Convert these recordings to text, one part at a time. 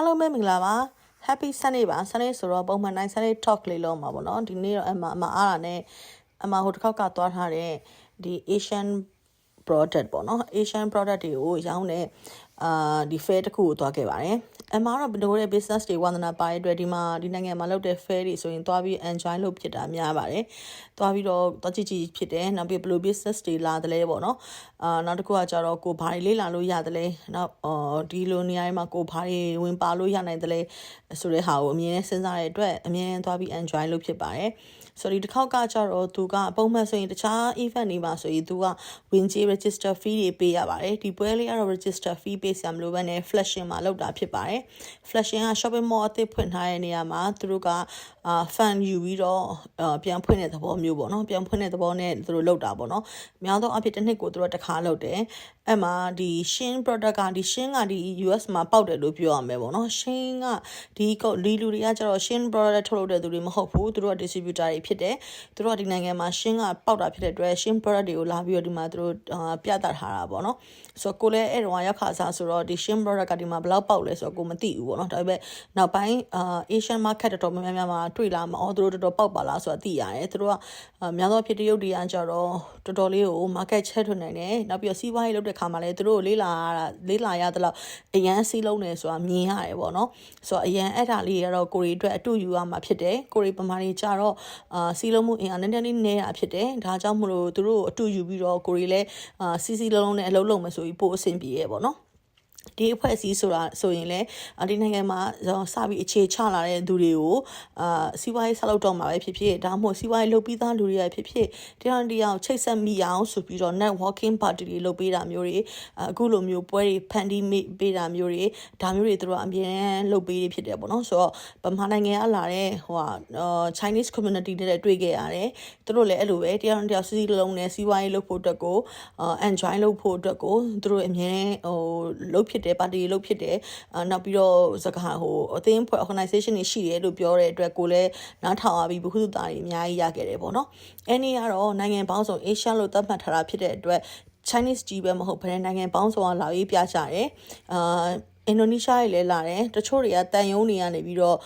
အားလုံးပဲမင်္ဂလာပါ Happy Sunday ပါ Sunday ဆိုတော့ပုံမှန်တိုင်း Sunday talk လေးလုပ်မှာပေါ့နော်ဒီနေ့တော့အမအမအားတာနဲ့အမဟိုတစ်ခေါက်ကသွားထားတဲ့ဒီ Asian product ပေါ့နော် Asian product တွေကိုရောင်းတဲ့အာဒီ fair တစ်ခုကိုသွားခဲ့ပါတယ် အမကတော့ဘယ်လိုလဲ business တွေဝန္ဒနာပါတဲ့အတွက်ဒီမှာဒီနိုင်ငံမှာလုပ်တဲ့ fair တွေဆိုရင်သွားပြီး enjoy လုပ်ဖြစ်တာများပါတယ်သွားပြီးတော့သွားကြည့်ကြည့်ဖြစ်တယ်နောက်ပြီးဘယ်လို business တွေလာတယ်လဲပေါ့နော်အာနောက်တစ်ခုကကြတော့ကိုဘာတွေလေ့လာလို့ရတယ်လဲနောက်အော်ဒီလိုနေရာတွေမှာကိုဘာတွေဝင်ပါလို့ရနိုင်တယ်လဲဆိုတဲ့ဟာကိုအမြင်နဲ့စဉ်းစားတဲ့အတွက်အမြင်သွားပြီး enjoy လုပ်ဖြစ်ပါတယ် ဆိုတော့ဒီတစ်ခေါက်ကကြတော့သူကပုံမှန်ဆိုရင်တခြား event တွေမှာဆိုရင်သူကဝင်ကြီး register fee တွေပေးရပါတယ်ဒီပွဲလေးကတော့ register fee ပေးစရာမလိုဘဲနဲ့ flashing မှာလုပ်တာဖြစ်ပါတယ် flashing က shopping mall အသစ်ဖွင့်ထားတဲ့နေရာမှာသူတို့ကအာ fan ယူပြီးတော့ပြန်ဖွင့်တဲ့သဘောမျိုးပေါ့နော်ပြန်ဖွင့်တဲ့သဘောနဲ့သူတို့လုပ်တာပေါ့နော်အများသောအားဖြင့်တစ်နှစ်ကိုသူတို့တစ်ခါလုပ်တယ်အဲ့မှာဒီ shin product ကဒီ shin ကဒီ US မှာပေါက်တယ်လို့ပြောရမယ်ပေါ့နော် shin ကဒီကောဒီလူတွေကကျတော့ shin product ထုတ်လုပ်တဲ့သူတွေမဟုတ်ဘူးသူတို့က distributor တွေဖြစ်တယ်သူတို့ကဒီနိုင်ငံမှာ shin ကပေါက်တာဖြစ်တဲ့အတွက် shin product တွေကိုလာပြီးတော့ဒီမှာသူတို့ပြသထားတာပေါ့နော်ဆိုတော့ကိုလည်းအဲ့တော့ရောက်ခါစားဆိုတော့ဒီ shin product ကဒီမှာဘယ်လောက်ပေါက်လဲဆိုတော့ကိုမသိဘူးပေါ့နော်ဒါပေမဲ့နောက်ပိုင်းအာ Asian market တော်တော်များများမှာတွေ့လာမှာအော်သူတို့တော်တော်ပေါက်ပါလားဆိုတာသိရတယ်သူတို့ကများသောဖြစ်တရုတ်တွေကကြတော့တော်တော်လေးကို market ချက်ထွင်နိုင်တယ်နောက်ပြီးတော့စီးပွားရေးလုပ်တဲ့ခါမှာလည်းသူတို့လေးလာရတာလေးလာရတဲ့လောက်အရန်စီးလုံးနေဆိုတာမြင်ရတယ်ပေါ့နော်ဆိုတော့အရန်အဲ့ဒါလေးကတော့ကိုရီအတွက်အတူယူရမှာဖြစ်တယ်ကိုရီပမာတွေကြတော့အာစီးလုံးမှုအင်အားနည်းနည်းလေးနေတာဖြစ်တယ်ဒါကြောင့်မလို့သူတို့အတူယူပြီးတော့ကိုရီလည်းအာစီးစီးလုံးလုံးနဲ့အလုပ်လုပ်မယ်ဆိုပြီးပို့အဆင်ပြေရပေါ့နော် ဒီအဖွဲ့အစည်းဆိုတာဆိုရင်လည်းဒီနိုင်ငံမှာစပြီးအခြေချလာတဲ့သူတွေကိုအာစီးပွားရေးဆက်လုပ်တော့မှာပဲဖြစ်ဖြစ်ဒါမှမဟုတ်စီးပွားရေးလုပ်ပြီးသားလူတွေကဖြစ်ဖြစ်တရားတရားချိတ်ဆက်မိအောင်ဆိုပြီးတော့ networking party တွေလုပ်ပေးတာမျိုးတွေအခုလိုမျိုးပွဲတွေဖန်တီးပေးတာမျိုးတွေဒါမျိုးတွေသူတို့အမြဲတမ်းလုပ်ပေးဖြစ်တယ်ပေါ့နော်ဆိုတော့ဗမာနိုင်ငံကလာတဲ့ဟိုဟာ Chinese community တွေတွေ့ခဲ့ရတယ်သူတို့လည်းအဲ့လိုပဲတရားတရားစီးစီးလုံးနဲ့စီးပွားရေးလုပ်ဖို့အတွက်ကို enjoy လုပ်ဖို့အတွက်ကိုသူတို့အမြဲဟိုလုပ်ဖြစ်တယ်ပါတီလုပ်ဖြစ်တယ်အာနောက်ပြီးတော့စကားဟိုအသင်းဖွဲ့ organization တွေရှိတယ်လို့ပြောတဲ့အတွက်ကိုလည်းနားထောင်ရပြီးဘုဟုတာတွေအများကြီးရခဲ့တယ်ပေါ့နော်အဲ့ဒီကတော့နိုင်ငံပေါင်းစုံ Asia လို့သတ်မှတ်ထားတာဖြစ်တဲ့အတွက် Chinese ကြီးပဲမဟုတ်ဘဲနိုင်ငံပေါင်းစုံကလာရေးပြကြတယ်အာ အင်ဒိုနီးရှားတွေလည်းလာတယ်တချို့တွေကတန်ယုံတွေကနေပြီးတော့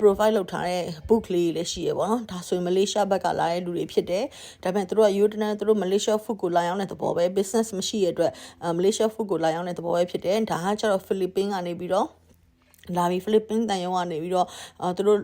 profile လုပ်ထားတဲ့ book လေးတွေလည်းရှိရပေါ့နော်ဒါဆိုရင်မလေးရှားဘက်ကလာတဲ့လူတွေဖြစ်တယ်ဒါပေမဲ့သူတို့ကယူတနန်သူတို့မလေးရှား food ကိုလာရောက်တဲ့သဘောပဲ business မရှိရတဲ့အတွက်မလေးရှား food ကိုလာရောက်တဲ့သဘောပဲဖြစ်တယ်ဒါကကျတော့ဖိလစ်ပင်းကနေပြီးတော့ လာပြီးဖိလစ်ပင်းတန်ရုံကနေပြီးတော့အဲသူတို့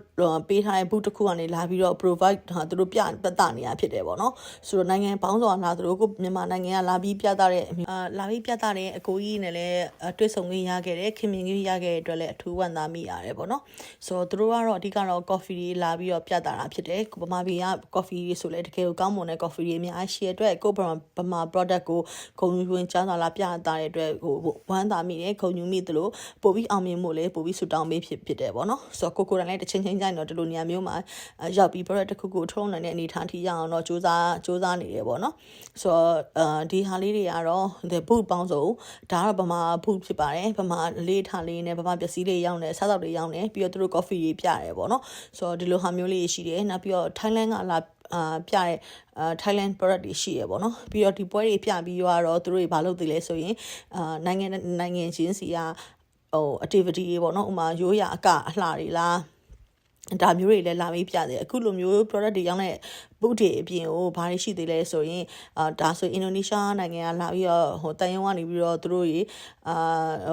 ပေးထားတဲ့ book တစ်ခုကနေလာပြီးတော့ provide ဟာသူတို့ပြပတ်တာနေရဖြစ်တယ်ပေါ့နော်ဆိုတော့နိုင်ငံပေါင်းစုံလာသူတို့ကိုမြန်မာနိုင်ငံကလာပြီးပြတာတဲ့အာလာပြီးပြတာတဲ့အကိုကြီးနဲ့လည်းတွေ့ဆုံခွင့်ရခဲ့တယ်ခင်မင်ကြီးရခဲ့တဲ့အတွက်လည်းအထူးဝမ်းသာမိရတယ်ပေါ့နော်ဆိုတော့သူတို့ကတော့အဓိကတော့ coffee တွေလာပြီးတော့ပြတာတာဖြစ်တယ်ဗမာပြည်က coffee တွေဆိုလည်းတကယ်ကိုကောင်းမွန်တဲ့ coffee တွေအများကြီးရှိတဲ့အတွက်ကိုဗမာ product ကိုဂုဏ်ယူဝင်ချမ်းသာလာပြတာတဲ့အတွက်ဟိုဝမ်းသာမိတယ်ဂုဏ်ယူမိသလိုပို့ပြီးအောင်မြင်မှုလည်းပို့ပြီးဆူတောင်းပေးဖြစ်ဖြစ်တယ်ပေါ့နော်ဆိုတော့ကိုကိုတိုင်လည်းတစ်ချင်းချင်းကြိုင်တော့ဒီလိုနေရာမျိုးမှာရောက်ပြီး product တစ်ခုခုထုတ်နိုင်တဲ့အနေအထားထိရအောင်တော့စူးစမ်းစူးစမ်းနေတယ်ပေါ့နော်ဆိုတော့အဲဒီဟာလေးတွေကတော့ the boot ပေါင်းစုံဒါကတော့ဗမာ boot ဖြစ်ပါတယ်ဗမာလေးထားလေးနဲ့ဗမာပစ္စည်းလေးရောင်းတယ်စားသောက်တွေရောင်းတယ်ပြီးတော့သူတို့ coffee တွေပြတယ်ပေါ့နော်ဆိုတော့ဒီလိုဟာမျိုးလေးရှိတယ်နောက်ပြီးတော့ Thailand ကလာအာပြတဲ့အာ Thailand product တွေရှိရပေါ့နော်ပြီးတော့ဒီပွဲတွေပြပြီးတော့သူတို့တွေဘာလုပ်သေးလဲဆိုရင်အာနိုင်ငံနိုင်ငံချင်းစီက ဟို activity တွေပေါ့နော်ဥမာရိုးရာအကအလှတွေလားဒါမျိုးတွေလည်းလာပြီးပြတယ်အခုလိုမျိုး product တွေရောင်းတဲ့ ဘုတ်တွေအပြင်ကိုဘာတွေရှိသေးလဲဆိုရင်အာဒါဆိုအင်ဒိုနီးရှားနိုင်ငံကလာပြီးတော့ဟိုတန်ယုံကနေပြီးတော့သူတို့ရေအာ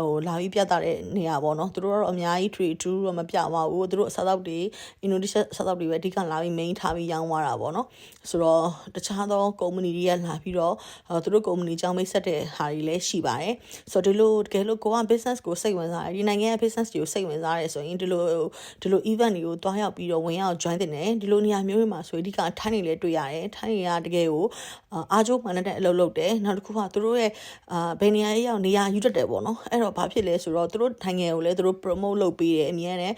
ဟိုလာပြီးပြသတဲ့နေရာပေါ့နော်သူတို့ကတော့အများကြီး trade to တော့မပြပါဘူးသူတို့အစားအသောက်တွေအင်ဒိုနီးရှားအစားအသောက်တွေပဲအဓိကလာပြီး main ထားပြီးရောင်းသွားတာပေါ့နော်ဆိုတော့တခြားသောကုမ္ပဏီတွေကလာပြီးတော့သူတို့ကုမ္ပဏီကြောင်းမိတ်ဆက်တဲ့ဟာတွေလည်းရှိပါတယ်ဆိုတော့ဒီလိုတကယ်လို့ကိုက business ကိုစိတ်ဝင်စားတယ်ဒီနိုင်ငံရဲ့ business ကိုစိတ်ဝင်စားတယ်ဆိုရင်ဒီလိုဒီလို event တွေကိုတွားရောက်ပြီးတော့ဝင်ရောက် join တင်တယ်ဒီလိုနေရာမျိုးတွေမှာဆိုအဓိကထိုင်းနေလဲတွေ့ရတယ်ထိုင်းတွေကတကယ်ကိုအားကျိုးမှန်တဲ့အလုပ်လုပ်တယ်နောက်တစ်ခုကသူတို့ရဲ့အာဘယ်နေရာရောက်နေရာယူတတ်တယ်ပေါ့နော်အဲ့တော့ဘာဖြစ်လဲဆိုတော့သူတို့နိုင်ငံကိုလည်းသူတို့ promote လုပ်ပေးတယ်အများနဲ့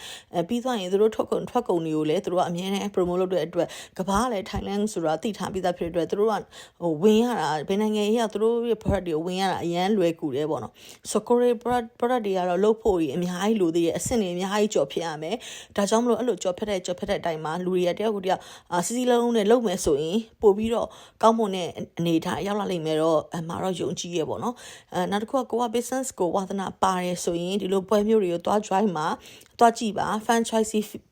ပြီးသွားရင်သူတို့ထွက်ကုန်ထွက်ကုန်တွေကိုလည်းသူတို့ကအများနဲ့ promote လုပ်တဲ့အတွက်ကဘာကလည်း Thailand ဆိုတာသိထားပြီးသားဖြစ်တဲ့အတွက်သူတို့ကဟိုဝင်ရတာဘယ်နိုင်ငံရောက်သူတို့ရဲ့ product တွေကိုဝင်ရတာအရန်လွယ်ကူတယ်ပေါ့နော်ဆို Korea product product တွေကတော့လုပ်ဖို့ကြီးအများကြီးလိုသေးတယ်အဆင့်တွေအများကြီးကြော်ဖြစ်ရမယ်ဒါကြောင့်မလို့အဲ့လိုကြော်ဖြစ်တဲ့ကြော်ဖြစ်တဲ့အတိုင်းမှာလူတွေကတယောက်ကိုတယောက်စီစီလုံးလုံးနဲ့လုပ်မယ်ဆိုရင်ပို့ပြီးတော့ကောင်းမွန်တဲ့အနေအထားရောက်လာလိမ့်မယ်တော့အမှာတော့ယုံကြည်ရပေါ့နော်အဲနောက်တစ်ခုကကိုက business ကိုဝါသနာပါတယ်ဆိုရင်ဒီလိုပွဲမျိုးတွေကိုတွား join မှာတွားကြည့်ပါ franchise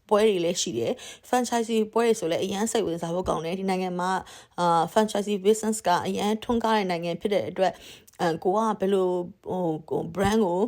ပွဲတွေလည်းရှိတယ် franchise ပွဲတွေဆိုလည်းအရန်စိတ်ဝင်စားဖို့ကောင်းတယ်ဒီနိုင်ငံမှာအာ franchise business ကအရန်ထွန်းကားတဲ့နိုင်ငံဖြစ်တဲ့အတွက်အဲကိုကဘယ်လိုဟို brand ကို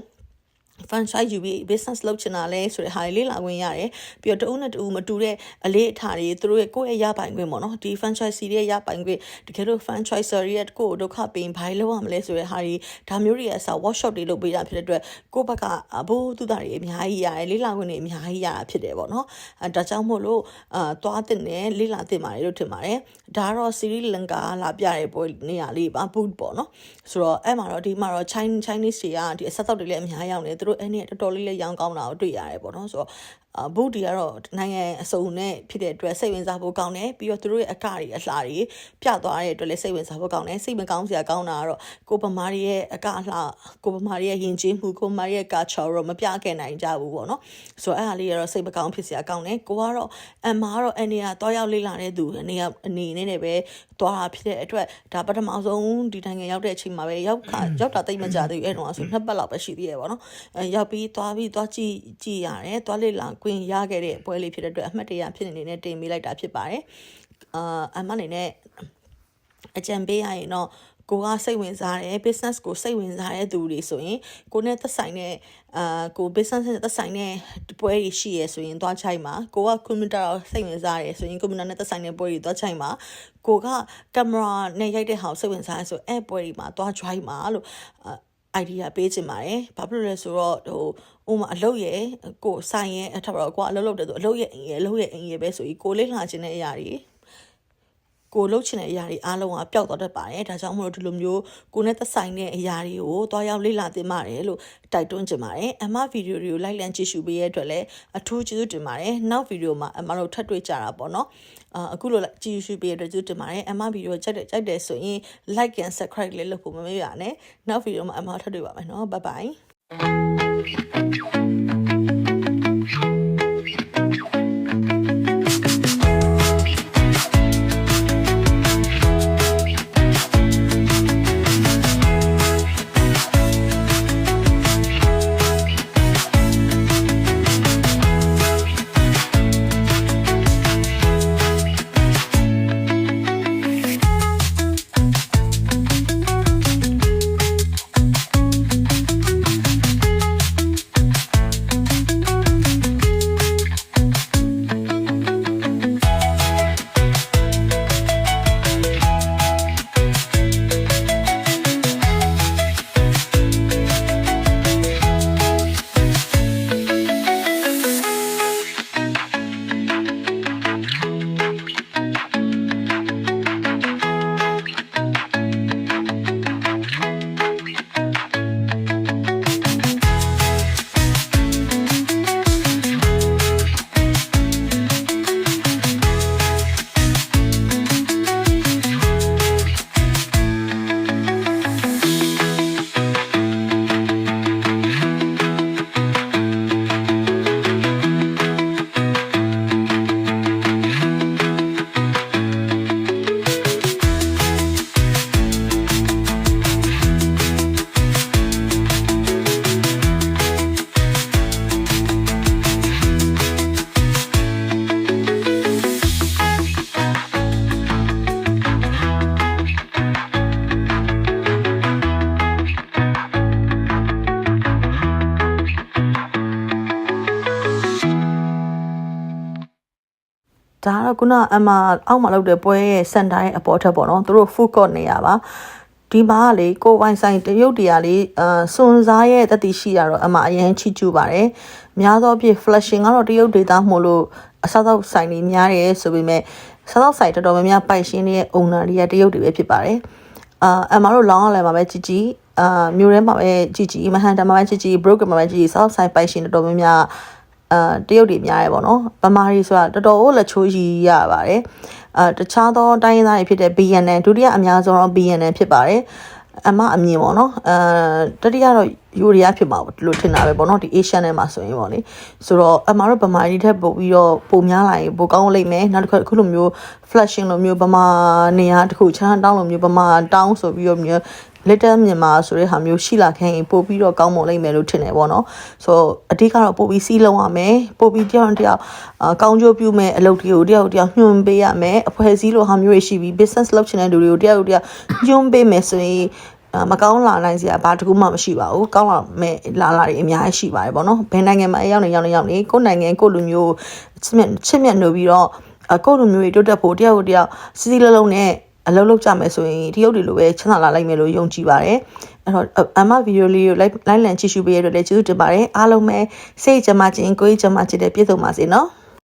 franchise ယူပြီး business လုပ်ချင်တာလဲဆိုတဲ့ဟာတွေလေ့လာခွင့်ရတယ်ပြီးတော့တဦးနဲ့တဦးမတူတဲ့အလေးအထားတွေသူတို့ရဲ့ကိုယ့်ရဲ့ရပိုင်ခွင့်ပေါ့နော်ဒီ franchise ရဲ့ရပိုင်ခွင့်တကယ်လို့ franchisor ရဲ့ကိုယ့်ကိုဒုက္ခပေးရင်ဘာလို့လုပ်ရမလဲဆိုတဲ့ဟာတွေဒါမျိုးတွေအစား workshop တွေလုပ်ပေးတာဖြစ်တဲ့အတွက်ကိုယ့်ဘက်ကအဘိုးသူတာတွေအများကြီးရတယ်လေ့လာခွင့်တွေအများကြီးရတာဖြစ်တယ်ပေါ့နော်အဲဒါကြောင့်မို့လို့အာသွားတဲ့နဲ့လေ့လာတဲ့ပါတယ်လို့ထင်ပါတယ်ဒါကတော့ series လင်ကာလာပြတဲ့ပွဲနေရာလေးပါ boot ပေါ့နော်ဆိုတော့အဲ့မှာတော့ဒီမှာတော့ Chinese Chinese တွေကဒီအဆက်တော့တွေလည်းအများရောက်နေသူတို့အဲ့ဒီတော်တော်လေးလည်းရောင်းကောင်းတာကိုတွေ့ရတယ်ပေါ့နော်ဆိုတော့အဘုတ်ဒီကတော့နိုင်ငံအစုံနဲ့ဖြစ်တဲ့အတွက်စိတ်ဝင်စားဖို့ကောင်းတယ်ပြီးတော့သူတို့ရဲ့အကတွေအလှတွေပြသွားတဲ့အတွက်လည်းစိတ်ဝင်စားဖို့ကောင်းတယ်စိတ်မကောင်းစရာကောင်းတာကတော့ကိုပမာတွေရဲ့အကအလှကိုပမာတွေရဲ့ယဉ်ကျေးမှုကိုပမာတွေရဲ့ culture တော့မပြခဲ့နိုင်ကြဘူးပေါ့နော်ဆိုတော့အဲ့ဟာလေးကတော့စိတ်မကောင်းဖြစ်စရာကောင်းတယ်ကိုကတော့အမကတော့အနေကတွားရောက်လေ့လာတဲ့သူအနေကအနေနဲ့လည်းပဲတွားတာဖြစ်တဲ့အတွက်ဒါပထမဆုံးဒီနိုင်ငံရောက်တဲ့အချိန်မှာပဲရောက်ခါရောက်တာတိတ်မကြသေးဘူးအဲ့တော့ဆိုနှစ်ပတ်လောက်ပဲရှိသေးရပေါ့နော်အဲရောက်ပြီးတွားပြီးတွားကြည့်ကြည့်ရတယ်တွားလေ့လာခွင့်ရခဲ့တဲ့ပွဲလေးဖြစ်တဲ့အတွက်အမှတ်တရဖြစ်နေနေတင်ပေးလိုက်တာဖြစ်ပါတယ်အာအမအနေနဲ့အကြံပေးရရင်တော့ကိုကစိတ်ဝင်စားတယ် business ကိုစိတ်ဝင်စားတဲ့သူတွေဆိုရင်ကိုနဲ့သက်ဆိုင်တဲ့အာကို business နဲ့သက်ဆိုင်တဲ့ပွဲတွေရှိရဆိုရင်သွားချိုက်မှာကိုက computer စိတ်ဝင်စားတယ်ဆိုရင် computer နဲ့သက်ဆိုင်တဲ့ပွဲတွေသွားချိုက်မှာကိုကကင်မရာနဲ့ရိုက်တဲ့ဟာကိုစိတ်ဝင်စားရဆိုအဲ့ပွဲတွေမှာသွား join မှာလို့ idea ပေးချင်ပါတယ်။ဘာဖြစ်လို့လဲဆိုတော့ဟို ဥမာအလုပ်ရဲ့ကိုဆိုင်ရဲ့အထက်တော့ကိုကအလုပ်လုပ်တယ်ဆိုအလုပ်ရဲ့အင်ရဲ့အလုပ်ရဲ့အင်ရဲ့ပဲဆိုပြီးကိုလေးလှခြင်းတဲ့အရာတွေကိုလှုပ်ချင်တဲ့အရာတွေအားလုံးကပျောက်သွားတတ်ပါတယ်။ဒါကြောင့်မို့လို့ဒီလိုမျိုးကိုနဲ့သက်ဆိုင်တဲ့အရာတွေကိုတွားရောက်လေ့လာသင်ပါတယ်လို့တိုက်တွန်းချင်ပါတယ်။အမဗီဒီယိုတွေကိုလိုက်လံကြည့်ရှုပေးရတဲ့အတွက်လည်းအထူးကျေးဇူးတင်ပါတယ်။နောက်ဗီဒီယိုမှာအမတို့ထပ်တွေ့ကြတာပေါ့နော်။အာအခုလိုကြည့်ရှုပေးရတဲ့အတွက်ကျေးဇူးတင်ပါတယ်။အမဗီဒီယိုကြိုက်တယ်ကြိုက်တယ်ဆိုရင် like and subscribe လေးလုပ်ဖို့မမေ့ပါနဲ့။နောက်ဗီဒီယိုမှာအမထပ်တွေ့ပါမယ်နော်။ Bye bye ။။ Thank you. ဒါကတော့ခုနအမအောက်မှာလောက်တဲ့ပွဲရဲ့စင်တာရဲ့အပေါ်ထက်ပေါ့နော်။သူတို့ food court နေရပါ။ဒီမှာလေကိုဝိုင်းဆိုင်တရုတ်တရားလေးအာစွန်စားရဲ့တတိရှိရတော့အမအရင်ချီကျူပါတယ်။များသောဖြင့် flashing ကတော့တရုတ်ဒေတာမှုလို့အစားသောက်ဆိုင်တွေများတယ်ဆိုပေမဲ့စားသောက်ဆိုင်တော်တော်များများပိုက်ရှင်တွေရဲ့ owner တွေကတရုတ်တွေပဲဖြစ်ပါတယ်။အာအမတို့လောင်းအောင်လည်းမှာပဲជីជីအာမြို့ထဲမှာပဲជីជីမဟန်တမှာပဲជីជី broker မှာပဲជីជីစားသောက်ဆိုင်ပိုက်ရှင်တော်တော်များများ အာတရုတ်တွေများတယ်ပေါ့နော်ဗမာတွေဆိုတာတော်တော်လက်ချိုးရီရပါတယ်အာတခြားသောတိုင်းရင်းသားတွေဖြစ်တဲ့ BNN ဒုတိယအများဆုံးတော့ BNN ဖြစ်ပါတယ်အမအမြင်ပေါ့နော်အဲတတိယတော့ယူရီးယားဖြစ်မှာပေါ့လို့ထင်တာပဲပေါ့နော်ဒီ Asian ထဲမှာဆိုရင်ပေါ့လေဆိုတော့အမတို့ဗမာကြီးထက်ပို့ပြီးတော့ပုံများလာရင်ပိုကောင်းလိမ့်မယ်နောက်တစ်ခါအခုလိုမျိုး flashing လိုမျိုးဗမာနေရာတစ်ခုချမ်းတောင်းလိုမျိုးဗမာတောင်းဆိုပြီးတော့မျိုး little မြန်မာဆိုတဲ့ဟာမျိုးရှိလာခဲ့ရင်ပို့ပြီးတော့ကောင်းမွန်လိမ့်မယ်လို့ထင်တယ်ပေါ့နော်ဆိုတော့အဓိကတော့ပို့ပြီးစီးလုံးရမယ်ပို့ပြီးတယောက်တစ်ယောက်အာကောင်းကျိုးပြုမယ်အလုပ်တွေကိုတယောက်တစ်ယောက်ညွှန်ပေးရမယ်အဖွဲ့အစည်းလိုဟာမျိုးတွေရှိပြီး business လုပ်ချင်တဲ့လူတွေကိုတယောက်တစ်ယောက်ညွှန်ပေးမယ်ဆိုရင်အာမကောင်းလာနိုင်စရာဘာတစ်ခုမှမရှိပါဘူးကောင်းလာမဲ့လာလာတွေအများကြီးရှိပါတယ်ဗောနော်ဘယ်နိုင်ငံမှာအရောက်နေရောက်နေရောက်နေကိုယ်နိုင်ငံကိုယ့်လူမျိုးချစ်မြတ်ချစ်မြတ်နိုးပြီးတော့အကိုယ့်လူမျိုးတွေတိုးတက်ဖို့တယောက်ကိုတယောက်စီစီလုံးလုံးနဲ့ အလုပ်လုပ်ကြမယ်ဆိုရင်တရုတ်တွေလိုပဲချမ်းသာလာလိုက်မယ်လို့ယုံကြည်ပါတယ်အဲ့တော့အမဗီဒီယိုလေးကို like လိုက်လံကြည့်ရှုပေးရတဲ့အတွက်လည်းကျေးဇူးတင်ပါတယ်အားလုံးပဲစိတ်ကြမ်းမခြင်းကိုယ်ကြမ်းမခြင်းတဲ့ပြည့်စုံပါစေနော်